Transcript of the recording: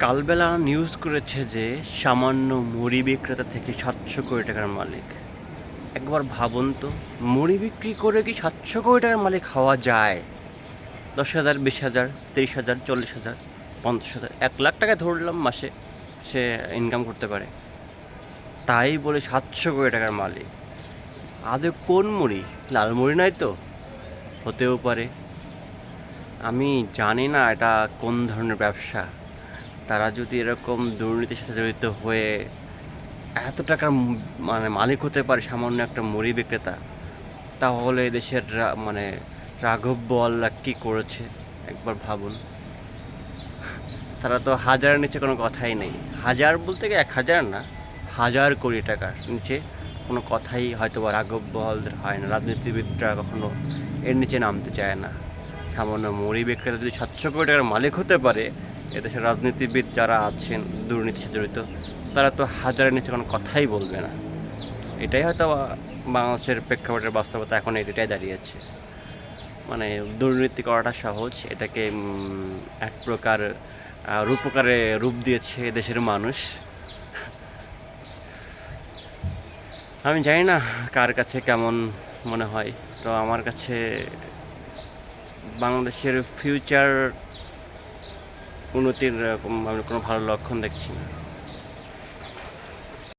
কালবেলা news করেছে যে, সামান্য মুড়ি বিক্রেতা থেকে সাতশো কোটি টাকার মালিক। একবার ভাবুন তো, মুড়ি বিক্রি করে কি সাতশো কোটি টাকার মালিক হওয়া যায়? দশ হাজার, বিশ হাজার, তিরিশ হাজার, চল্লিশ হাজার, পঞ্চাশ হাজার, এক লাখ টাকা ধরলাম মাসে সে ইনকাম করতে পারে। তাই বলে সাতশো কোটি টাকার মালিক। আদৌ কোন মুড়ি? লাল মুড়ি নাই তো? হতেও পারে। আমি জানি না এটা কোন ধরনের ব্যবসা। তারা যদি এরকম দুর্নীতির সাথে জড়িত হয়ে এত টাকার মানে মালিক হতে পারে সামান্য একটা মুড়ি বিক্রেতা, তাহলে দেশের মানে রাঘব বোয়াল্লা কী করেছে? একবার ভাবুন। তারা তো হাজারের নিচে কোনো কথাই নেই। হাজার বলতে কি এক হাজার না? হাজার কোটি টাকার নিচে কোনো কথাই হয়তো বা রাঘব বোয়ালদের হয় না। রাজনীতিবিদরা কখনো এর নিচে নামতে চায় না। সামান্য মুড়ি বিক্রেতা যদি সাতশো কোটি টাকার মালিক হতে পারে এদেশের রাজনীতিবিদ যারা আছেন দুর্নীতির সাথে জড়িত, তারা তো হাজারের নিচে কোনো কথাই বলবে না। এটাই হয়তো বাংলাদেশের প্রেক্ষাপটের বাস্তবতা এখন এটাই দাঁড়িয়েছে। মানে দুর্নীতি করাটা সহজ, এটাকে এক প্রকার রূপকারে রূপ দিয়েছে দেশের মানুষ। আমি জানি না কার কাছে কেমন মনে হয়, তো আমার কাছে বাংলাদেশের ফিউচার উন্নতির আমি কোনো ভালো লক্ষণ দেখছি না।